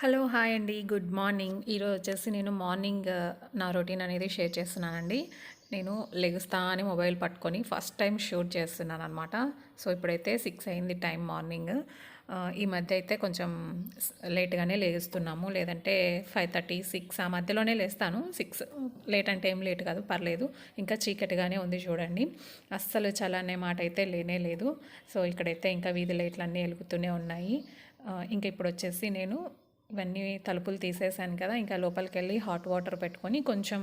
Hello hi అండి. Good morning. ఈరోజు వచ్చేసి నేను మార్నింగ్ నా రొటీన్ అనేది షేర్ చేస్తున్నానండి. నేను లెగుస్తా అని మొబైల్ పట్టుకొని ఫస్ట్ టైం షూట్ చేస్తున్నాను అనమాట సో ఇప్పుడైతే సిక్స్ అయింది టైం మార్నింగ్. ఈ మధ్య అయితే కొంచెం లేట్గానే లేస్తున్నాము లేదంటే ఫైవ్ థర్టీ సిక్స్ ఆ మధ్యలోనే లేస్తాను. సిక్స్ లేట్ అంటే ఏం లేట్ కాదు పర్లేదు. ఇంకా చీకటిగానే ఉంది చూడండి. అస్సలు చలి మాట అయితే లేనే లేదు. సో ఇక్కడైతే ఇంకా వీధి లైట్లు అన్నీ వెలుగుతూనే ఉన్నాయి. ఇంకా ఇప్పుడు వచ్చేసి నేను ఇవన్నీ తలుపులు తీసేసాను కదా ఇంకా లోపలికి వెళ్ళి హాట్ వాటర్ పెట్టుకొని కొంచెం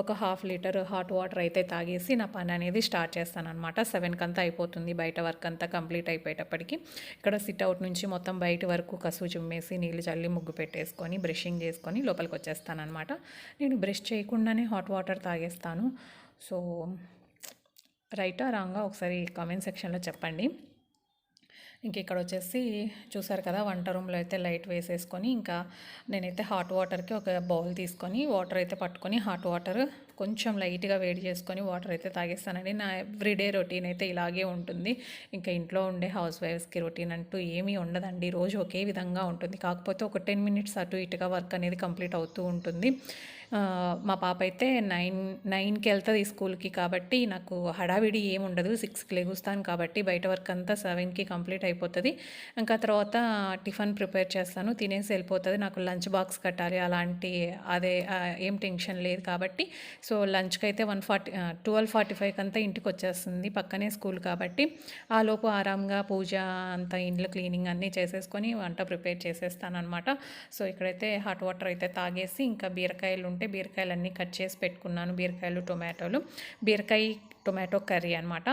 ఒక హాఫ్ లీటర్ హాట్ వాటర్ అయితే తాగేసి నా పని అనేది స్టార్ట్ చేస్తాను అనమాట సెవెన్కి అంతా అయిపోతుంది బయట వర్క్ అంతా కంప్లీట్ అయిపోయేటప్పటికి. ఇక్కడ సిట్ అవుట్ నుంచి మొత్తం బయట వరకు కసువు చిమ్మేసి నీళ్ళు చల్లి ముగ్గు పెట్టేసుకొని బ్రషింగ్ చేసుకొని లోపలికి వచ్చేస్తాను అనమాట నేను బ్రష్ చేయకుండానే హాట్ వాటర్ తాగేస్తాను. సో రైటా రాంగా ఒకసారి కామెంట్ సెక్షన్లో చెప్పండి. ఇంక ఇక్కడ వచ్చేసి చూసారు కదా వంట రూమ్లో అయితే లైట్ వేసేసుకొని ఇంకా నేనైతే హాట్ వాటర్కి ఒక బౌల్ తీసుకొని వాటర్ అయితే పట్టుకొని హాట్ వాటర్ కొంచెం లైట్గా వేడి చేసుకొని వాటర్ అయితే తాగేస్తానండి. నా ఎవ్రీడే రొటీన్ అయితే ఇలాగే ఉంటుంది. ఇంకా ఇంట్లో ఉండే హౌస్ వైఫ్స్కి రొటీన్ అంటూ ఏమీ ఉండదండి. రోజు ఒకే విధంగా ఉంటుంది. కాకపోతే ఒక టెన్ మినిట్స్ అటు ఇటుగా వర్క్ అనేది కంప్లీట్ అవుతూ ఉంటుంది. మా పాప అయితే నైన్ నైన్కి వెళ్తుంది స్కూల్కి కాబట్టి నాకు హడావిడి ఏమి ఉండదు. సిక్స్కి లెగుస్తాను కాబట్టి బయట వర్క్ అంతా సెవెన్కి కంప్లీట్ అయిపోతుంది. ఇంకా తర్వాత టిఫిన్ ప్రిపేర్ చేస్తాను. తినేసి వెళ్ళిపోతుంది. నాకు లంచ్ బాక్స్ కట్టాలి. అలాంటి అదే ఏం టెన్షన్ లేదు కాబట్టి. సో లంచ్కి అయితే వన్ ఫార్టీ ట్వెల్వ్ ఫార్టీ ఫైవ్కి అంతా ఇంటికి వచ్చేస్తుంది. పక్కనే స్కూల్ కాబట్టి ఆ లోపు ఆరాంగా పూజ అంతా ఇంట్లో క్లీనింగ్ అన్నీ చేసేసుకొని వంట ప్రిపేర్ చేసేస్తాను అనమాట సో ఇక్కడైతే హాట్ వాటర్ అయితే తాగేసి ఇంకా బీరకాయలు ఉంటే అంటే బీరకాయలన్నీ కట్ చేసి పెట్టుకున్నాను. బీరకాయలు టొమాటోలు. బీరకాయ టొమాటో కర్రీ అనమాట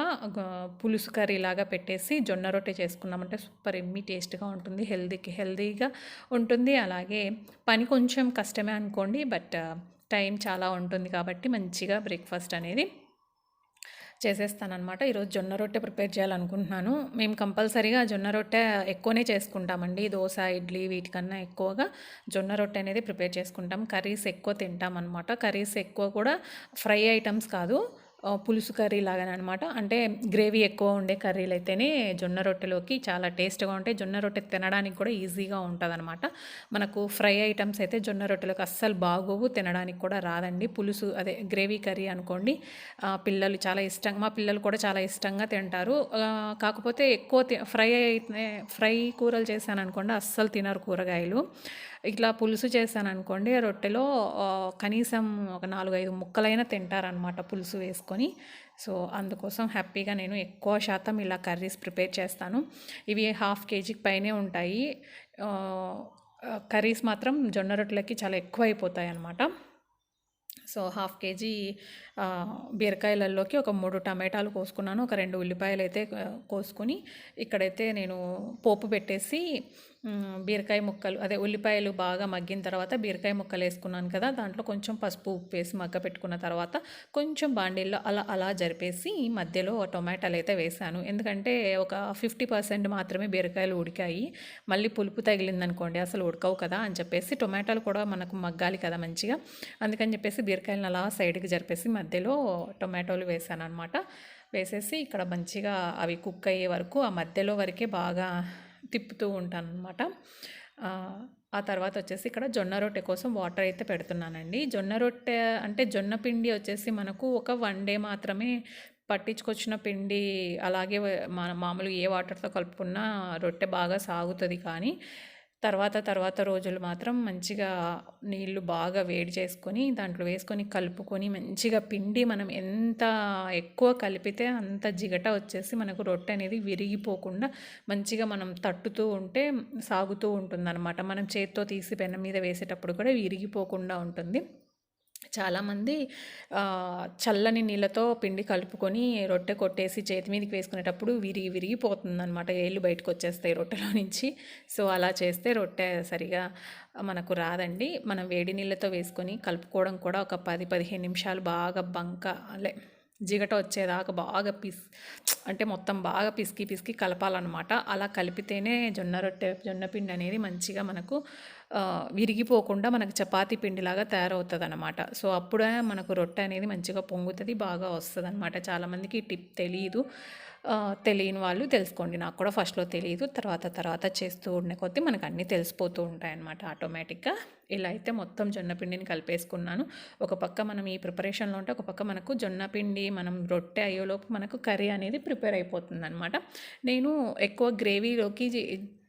పులుసు కర్రీ లాగా పెట్టేసి జొన్న రొట్టె చేసుకున్నామంటే సూపర్ ఎమ్మి టేస్ట్గా ఉంటుంది హెల్దీకి హెల్దీగా ఉంటుంది. అలాగే పని కొంచెం కష్టమే అనుకోండి బట్ టైం చాలా ఉంటుంది కాబట్టి మంచిగా బ్రేక్ఫాస్ట్ అనేది చేసేస్తానమాట ఈరోజు జొన్న రొట్టె ప్రిపేర్ చేయాలనుకుంటున్నాను. మేము కంపల్సరీగా జొన్న రొట్టె ఎక్కువనే చేసుకుంటామండి. దోశ ఇడ్లీ వీటికన్నా ఎక్కువగా జొన్న రొట్టె అనేది ప్రిపేర్ చేసుకుంటాం. కర్రీస్ ఎక్కువ తింటాం అనమాట కర్రీస్ ఎక్కువ కూడా ఫ్రై ఐటమ్స్ కాదు. పులుసు కర్రీ లాగానే అనమాట అంటే గ్రేవీ ఎక్కువ ఉండే కర్రీలు అయితేనే జొన్న రొట్టెలోకి చాలా టేస్ట్గా ఉంటాయి. జొన్న రొట్టె తినడానికి కూడా ఈజీగా ఉంటుంది అనమాట మనకు ఫ్రై ఐటమ్స్ అయితే జొన్న రొట్టెలోకి అస్సలు బాగోవు తినడానికి కూడా రాదండి. పులుసు అదే గ్రేవీ కర్రీ అనుకోండి పిల్లలు చాలా ఇష్టంగా మా పిల్లలు కూడా చాలా ఇష్టంగా తింటారు. కాకపోతే ఎక్కువ తి- ఫ్రై అయితే ఫ్రై కూరలు చేశాను అనుకోండి అస్సలు తినరు కూరగాయలు. ఇట్లా పులుసు చేశాను అనుకోండి రొట్టెలో కనీసం ఒక నాలుగైదు ముక్కలైనా తింటారనమాట పులుసు వేసుకొని. సో అందుకోసం హ్యాపీగా నేను ఎక్కువ శాతం ఇలా కర్రీస్ ప్రిపేర్ చేస్తాను. ఇవి హాఫ్ కేజీకి పైనే ఉంటాయి. కర్రీస్ మాత్రం జొన్న రొట్టెలకి చాలా ఎక్కువ అయిపోతాయి అన్నమాట సో హాఫ్ కేజీ బీరకాయలలోకి ఒక మూడు టమాటాలు కోసుకున్నాను. ఒక రెండు ఉల్లిపాయలు అయితే కోసుకొని ఇక్కడైతే నేను పోపు పెట్టేసి బీరకాయ ముక్కలు అదే ఉల్లిపాయలు బాగా మగ్గిన తర్వాత బీరకాయ ముక్కలు వేసుకున్నాను కదా దాంట్లో కొంచెం పసుపు ఉప్పు వేసి మగ్గ పెట్టుకున్న తర్వాత కొంచెం బాండీల్లో అలా అలా జరిపేసి మధ్యలో టొమాటోలు అయితే వేసాను. ఎందుకంటే ఒక ఫిఫ్టీ పర్సెంట్ మాత్రమే బీరకాయలు ఉడికాయి. మళ్ళీ పులుపు తగిలిందనుకోండి అసలు ఉడకవు కదా అని చెప్పేసి టొమాటోలు కూడా మనకు మగ్గాలి కదా మంచిగా. అందుకని చెప్పేసి బీరకాయలను అలా సైడ్కి జరిపేసి మధ్యలో టొమాటోలు వేసాను అనమాట వేసేసి ఇక్కడ మంచిగా అవి కుక్ అయ్యే వరకు ఆ మధ్యలో వరకే బాగా తిప్పుతూ ఉంటాను అనమాట ఆ తర్వాత వచ్చేసి ఇక్కడ జొన్న రొట్టె కోసం వాటర్ అయితే పెడుతున్నానండి. జొన్న రొట్టె అంటే జొన్న పిండి వచ్చేసి మనకు ఒక వన్ డే మాత్రమే పట్టించుకొచ్చిన పిండి అలాగే మన మామూలు ఏ వాటర్తో కలుపుకున్నా రొట్టె బాగా సాగుతుంది కానీ తర్వాత తర్వాత రోజులు మాత్రం మంచిగా నీళ్ళు బాగా వేడి చేసుకొని దాంట్లో వేసుకొని కలుపుకొని మంచిగా పిండి మనం ఎంత ఎక్కువ కలిపితే అంత జిగట వచ్చేసి మనకు రొట్టె అనేది విరిగిపోకుండా మంచిగా మనం తట్టుతూ ఉంటే సాగుతూ ఉంటుందన్నమాట. మనం చేత్తో తీసి పెనం మీద వేసేటప్పుడు కూడా విరిగిపోకుండా ఉంటుంది. చాలామంది చల్లని నీళ్ళతో పిండి కలుపుకొని రొట్టె కొట్టేసి చేతి మీదకి వేసుకునేటప్పుడు విరిగి విరిగిపోతుంది అనమాట ఏళ్ళు బయటకు వచ్చేస్తాయి రొట్టెలో నుంచి. సో అలా చేస్తే రొట్టె సరిగా మనకు రాదండి. మనం వేడి నీళ్ళతో వేసుకొని కలుపుకోవడం కూడా ఒక పది పదిహేను నిమిషాలు బాగా బంక అలే జిగట వచ్చేదాకా బాగా పిస్ అంటే మొత్తం బాగా పిసికి పిసికి కలపాలన్నమాట. అలా కలిపితేనే జొన్న రొట్టె జొన్న పిండి అనేది మంచిగా మనకు విరిగిపోకుండా మనకు చపాతి పిండిలాగా తయారవుతుంది అనమాట సో అప్పుడే మనకు రొట్టె అనేది మంచిగా పొంగుతుంది బాగా వస్తుంది అనమాట చాలామందికి ఈ టిప్ తెలియదు తెలియని వాళ్ళు తెలుసుకోండి. నాకు కూడా ఫస్ట్లో తెలియదు తర్వాత తర్వాత చేస్తూ ఉండే కొద్దీ మనకు అన్నీ తెలిసిపోతూ ఉంటాయన్నమాట ఆటోమేటిక్గా. ఇలా అయితే మొత్తం జొన్న పిండిని కలిపేసుకున్నాను. ఒక పక్క మనం ఈ ప్రిపరేషన్లో ఉంటే ఒక పక్క మనకు జొన్న పిండి మనం రొట్టె అయ్యేలోపు మనకు కర్రీ అనేది ప్రిపేర్ అయిపోతుంది అనమాట నేను ఎక్కువ గ్రేవీలోకి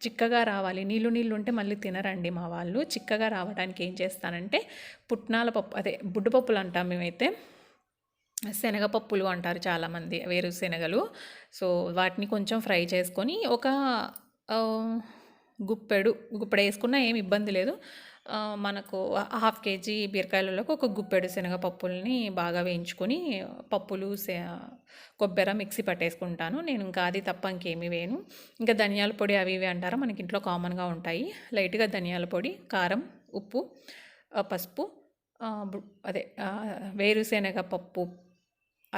చిక్కగా రావాలి. నీళ్ళు నీళ్ళు ఉంటే మళ్ళీ తినరండి మా వాళ్ళు. చిక్కగా రావడానికి ఏం చేస్తానంటే పుట్నాల పప్పు అదే బుడ్డపప్పులు అంటాం మేమైతే. శనగపప్పులు అంటారు చాలామంది వేరుశెనగలు. సో వాటిని కొంచెం ఫ్రై చేసుకొని ఒక గుప్పెడు గుప్పెడు వేసుకున్నా ఏమి ఇబ్బంది లేదు. మనకు హాఫ్ కేజీ బీరకాయలలోకి ఒక గుప్పెడు శనగపప్పుల్ని బాగా వేయించుకొని పప్పులు కొబ్బరి మిక్సీ పట్టేసుకుంటాను. నేను ఇంకా అది తప్ప ఇంకేమి వేయను. ఇంకా ధనియాల పొడి అవి ఇవి అంటారా మనకి ఇంట్లో కామన్గా ఉంటాయి. లైట్గా ధనియాల పొడి కారం ఉప్పు పసుపు అదే ఆ, వేరుశెనగ పప్పు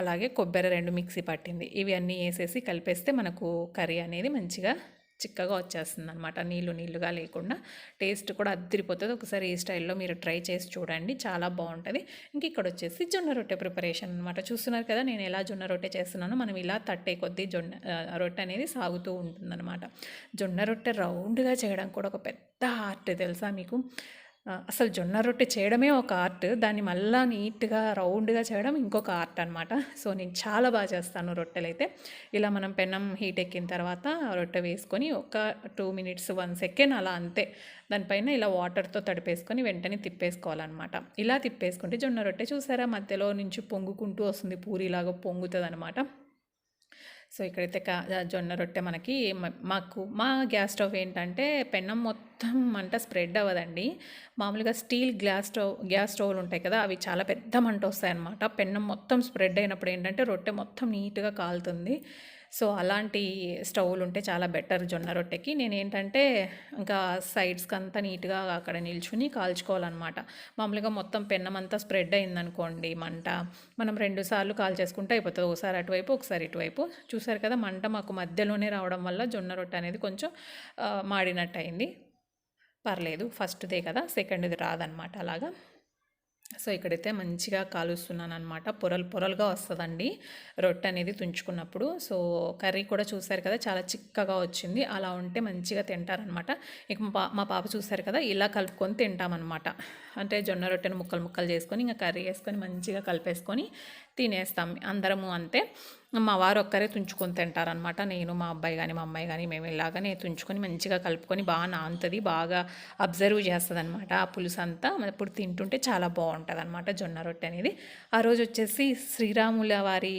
అలాగే కొబ్బరి రెండు మిక్సీ పట్టింది. ఇవి అన్నీ వేసేసి కలిపేస్తే మనకు కర్రీ అనేది మంచిగా చిక్కగా వచ్చేస్తుంది అనమాట నీళ్ళు నీళ్ళుగా లేకుండా టేస్ట్ కూడా అద్దరిపోతుంది. ఒకసారి ఈ స్టైల్లో మీరు ట్రై చేసి చూడండి. చాలా బాగుంటుంది. ఇంక ఇక్కడ వచ్చేసి జొన్న రొట్టె ప్రిపరేషన్ అనమాట చూస్తున్నారు కదా నేను ఎలా జొన్న రొట్టె చేస్తున్నానో మనం ఇలా తట్టే కొద్దీ జొన్న రొట్టె అనేది సాగుతూ ఉంటుందన్నమాట. జొన్న రొట్టె రౌండ్గా చేయడం కూడా ఒక పెద్ద ఆర్ట్ తెలుసా మీకు? అసలు జొన్న రొట్టె చేయడమే ఒక ఆర్ట్. దాన్ని మళ్ళా నీట్గా రౌండ్గా చేయడం ఇంకొక ఆర్ట్ అనమాట సో నేను చాలా బాగా చేస్తాను రొట్టెలు అయితే ఇలా మనం పెనం హీట్ ఎక్కిన తర్వాత రొట్టె వేసుకొని ఒక టూ మినిట్స్ వన్ సెకండ్ అలా అంతే. దానిపైన ఇలా వాటర్తో తడిపేసుకొని వెంటనే తిప్పేసుకోవాలన్నమాట. ఇలా తిప్పేసుకుంటే జొన్న రొట్టె చూసారా? మధ్యలో నుంచి పొంగుకుంటూ వస్తుంది. పూరిలాగా పొంగుతుంది అనమాట సో ఇక్కడైతే కా జొన్న రొట్టె మనకి మాకు మా గ్యాస్ స్టవ్ ఏంటంటే పెన్నం మొత్తం మంట స్ప్రెడ్ అవ్వదండి. మామూలుగా స్టీల్ గ్లాస్ స్టవ్ గ్యాస్ స్టవ్లు ఉంటాయి కదా అవి చాలా పెద్ద మంట వస్తాయి అన్నమాట పెన్నం మొత్తం స్ప్రెడ్ అయినప్పుడు ఏంటంటే రొట్టె మొత్తం నీట్గా కాలుతుంది. సో అలాంటి స్టవ్లు ఉంటే చాలా బెటర్ జొన్న రొట్టెకి. నేను ఏంటంటే ఇంకా సైడ్స్కి అంతా నీట్గా అక్కడ నిల్చుని కాల్చుకోవాలన్నమాట. మామూలుగా మొత్తం పెన్నం అంతా స్ప్రెడ్ అయిందనుకోండి మంట మనం రెండు సార్లు కాల్ చేసుకుంటే అయిపోతుంది. ఒకసారి అటువైపు ఒకసారి ఇటువైపు. చూసారు కదా మంట మాకు మధ్యలోనే రావడం వల్ల జొన్న రొట్టె అనేది కొంచెం మాడినట్టు అయింది పర్లేదు ఫస్ట్దే కదా సెకండ్ది రాదనమాట అలాగా. సో ఇక్కడైతే మంచిగా కాలుస్తున్నాను అనమాట పొరలు పొరలుగా వస్తుందండి. రొట్టె అనేది తుంచుకున్నప్పుడు. సో కర్రీ కూడా చూసారు కదా చాలా చిక్కగా వచ్చింది. అలా ఉంటే మంచిగా తింటారనమాట ఇక మా పా మా పాప చూసారు కదా ఇలా కలుపుకొని తింటామన్నమాట. అంటే జొన్న రొట్టెను ముక్కలు ముక్కలు చేసుకొని ఇంకా కర్రీ వేసుకొని మంచిగా కలిపేసుకొని తినేస్తాం అందరము అంతే. మా వారు ఒక్కరే తుంచుకొని తింటారనమాట నేను మా అబ్బాయి కానీ మా అమ్మాయి కానీ మేము ఇలాగనే తుంచుకొని మంచిగా కలుపుకొని బాగా నానుతుంది బాగా అబ్జర్వ్ చేస్తుంది అనమాట ఆ పులుసు అంతా అప్పుడు తింటుంటే చాలా బాగుంటుంది అనమాట జొన్న రొట్టె అనేది. ఆ రోజు వచ్చేసి శ్రీరాముల వారి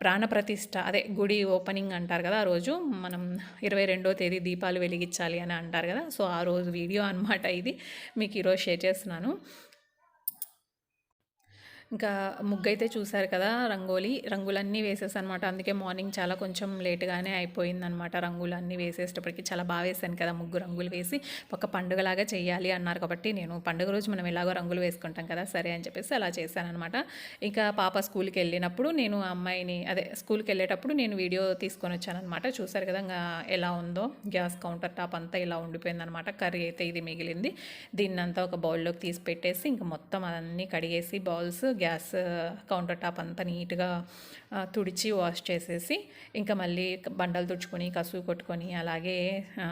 ప్రాణప్రతిష్ఠ అదే గుడి ఓపెనింగ్ అంటారు కదా ఆ రోజు మనం ఇరవై రెండో తేదీ దీపాలు వెలిగించాలి అని అంటారు కదా. సో ఆ రోజు వీడియో అనమాట ఇది. మీకు ఈరోజు షేర్ చేస్తున్నాను. ఇంకా ముగ్గు అయితే చూసారు కదా రంగోలి. రంగులన్నీ వేసేసాను అనమాట అందుకే మార్నింగ్ చాలా కొంచెం లేట్గానే అయిపోయిందనమాట రంగులన్నీ వేసేటప్పటికి చాలా బాగా వేసాను కదా ముగ్గు రంగులు వేసి. ఒక పండుగలాగా చేయాలి అన్నారు కాబట్టి నేను పండుగ రోజు మనం ఎలాగో రంగులు వేసుకుంటాం కదా సరే అని చెప్పేసి అలా చేశానమాట ఇంకా పాప స్కూల్కి వెళ్ళినప్పుడు నేను ఆ అమ్మాయిని అదే స్కూల్కి వెళ్ళేటప్పుడు నేను వీడియో తీసుకొని వచ్చానమాట చూసారు కదా ఇంకా ఎలా ఉందో. గ్యాస్ కౌంటర్ టాప్ అంతా ఇలా ఉండిపోయిందనమాట. కర్రీ అయితే ఇది మిగిలింది. దీన్నంతా ఒక బౌల్లోకి తీసి పెట్టేసి ఇంకా మొత్తం అన్నీ కడిగేసి బౌల్స్ గ్యాస్ కౌంటర్ టాప్ అంతా నీట్గా తుడిచి వాష్ చేసేసి ఇంకా మళ్ళీ బండలు తుడుచుకొని కసువు కొట్టుకొని అలాగే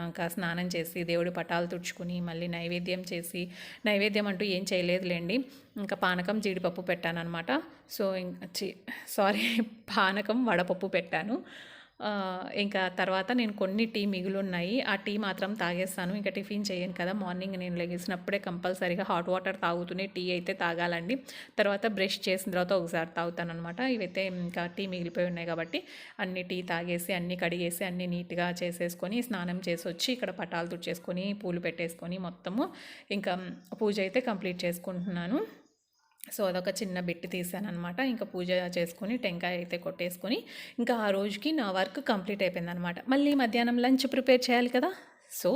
ఇంకా స్నానం చేసి దేవుడి పటాలు తుడుచుకుని మళ్ళీ నైవేద్యం చేసి నైవేద్యం అంటూ ఏం చేయలేదులేండి. ఇంకా పానకం జీడిపప్పు పెట్టాను అనమాట సో ఇంకా సారీ పానకం వడపప్పు పెట్టాను. ఇంకా తర్వాత నేను కొన్ని టీ మిగులు ఉన్నాయి ఆ టీ మాత్రం తాగేస్తాను. ఇంకా టిఫిన్ చేయను కదా. మార్నింగ్ నేను లెగిసినప్పుడే కంపల్సరీగా హాట్ వాటర్ తాగుతూనే టీ అయితే తాగాలండి. తర్వాత బ్రష్ చేసిన తర్వాత ఒకసారి తాగుతాను అనమాట ఇవైతే ఇంకా టీ మిగిలిపోయి ఉన్నాయి కాబట్టి అన్ని టీ తాగేసి అన్ని కడిగేసి అన్ని నీట్గా చేసేసుకొని స్నానం చేసి వచ్చి ఇక్కడ పటాలు తుడిచేసుకొని పూలు పెట్టేసుకొని మొత్తము ఇంకా పూజ అయితే కంప్లీట్ చేసుకుంటున్నాను. సో అదొక చిన్న బిట్టి తీసాను అనమాట ఇంకా పూజ చేసుకొని టెంకాయ అయితే కొట్టేసుకొని ఇంకా ఆ రోజుకి నా వర్క్ కంప్లీట్ అయిపోయింది అనమాట మళ్ళీ మధ్యాహ్నం లంచ్ ప్రిపేర్ చేయాలి కదా? సో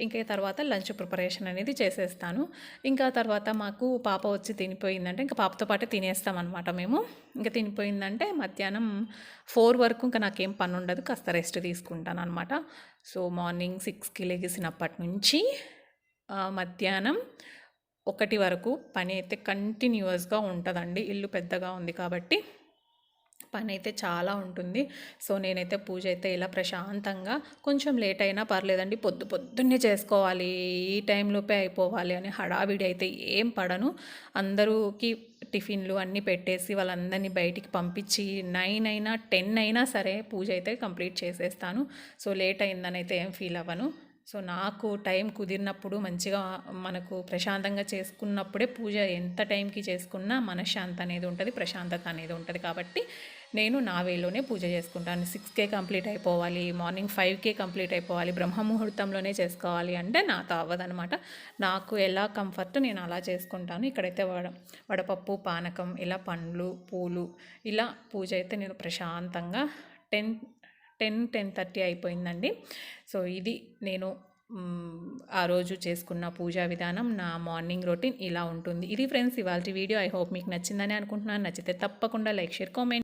ఇంకా తర్వాత లంచ్ ప్రిపరేషన్ అనేది చేసేస్తాను. ఇంకా తర్వాత మాకు పాప వచ్చి తినిపోయిందంటే ఇంకా పాపతో పాటు తినేస్తామన్నమాట మేము. ఇంకా తినిపోయిందంటే మధ్యాహ్నం ఫోర్ వరకు ఇంకా నాకేం పని ఉండదు కాస్త రెస్ట్ తీసుకుంటాను అనమాట సో మార్నింగ్ సిక్స్కి లెగిసినప్పటి నుంచి మధ్యాహ్నం ఒకటి వరకు పని అయితే కంటిన్యూస్గా ఉంటుందండి. ఇల్లు పెద్దగా ఉంది కాబట్టి పని అయితే చాలా ఉంటుంది. సో నేనైతే పూజ అయితే ఇలా ప్రశాంతంగా కొంచెం లేట్ అయినా పర్లేదండి. పొద్దు పొద్దున్నే చేసుకోవాలి. ఈ టైంలోపే అయిపోవాలి అని హడావిడి అయితే ఏం పడను. అందరూకి టిఫిన్లు అన్నీ పెట్టేసి వాళ్ళందరినీ బయటికి పంపించి నైన్ అయినా టెన్ అయినా సరే పూజ అయితే కంప్లీట్ చేసేస్తాను. సో లేట్ అయిందని అయితే ఏం ఫీల్ అవ్వను. సో నాకు టైం కుదిరినప్పుడు మంచిగా మనకు ప్రశాంతంగా చేసుకున్నప్పుడే పూజ ఎంత టైంకి చేసుకున్నా మనశ్శాంతి అనేది ఉంటుంది ప్రశాంతత అనేది ఉంటుంది. కాబట్టి నేను నా వేలోనే పూజ చేసుకుంటాను. సిక్స్కే కంప్లీట్ అయిపోవాలి మార్నింగ్ ఫైవ్కే కంప్లీట్ అయిపోవాలి బ్రహ్మ ముహూర్తంలోనే చేసుకోవాలి అంటే నాతో అవ్వదనమాట నాకు ఎలా కంఫర్ట్ నేను అలా చేసుకుంటాను. ఇక్కడైతే వడ వడపప్పు పానకం ఇలా పండ్లు పూలు ఇలా పూజ అయితే నేను ప్రశాంతంగా టెన్ టెన్ టెన్ థర్టీ అయిపోయిందండి. సో ఇది నేను ఆ రోజు చేసుకున్న పూజా విధానం నా మార్నింగ్ రొటీన్ ఇలా ఉంటుంది. ఇది ఫ్రెండ్స్ ఇవాళ వీడియో. ఐ హోప్ మీకు నచ్చిందని అనుకుంటున్నాను. నచ్చితే తప్పకుండా లైక్ షేర్ కామెంట్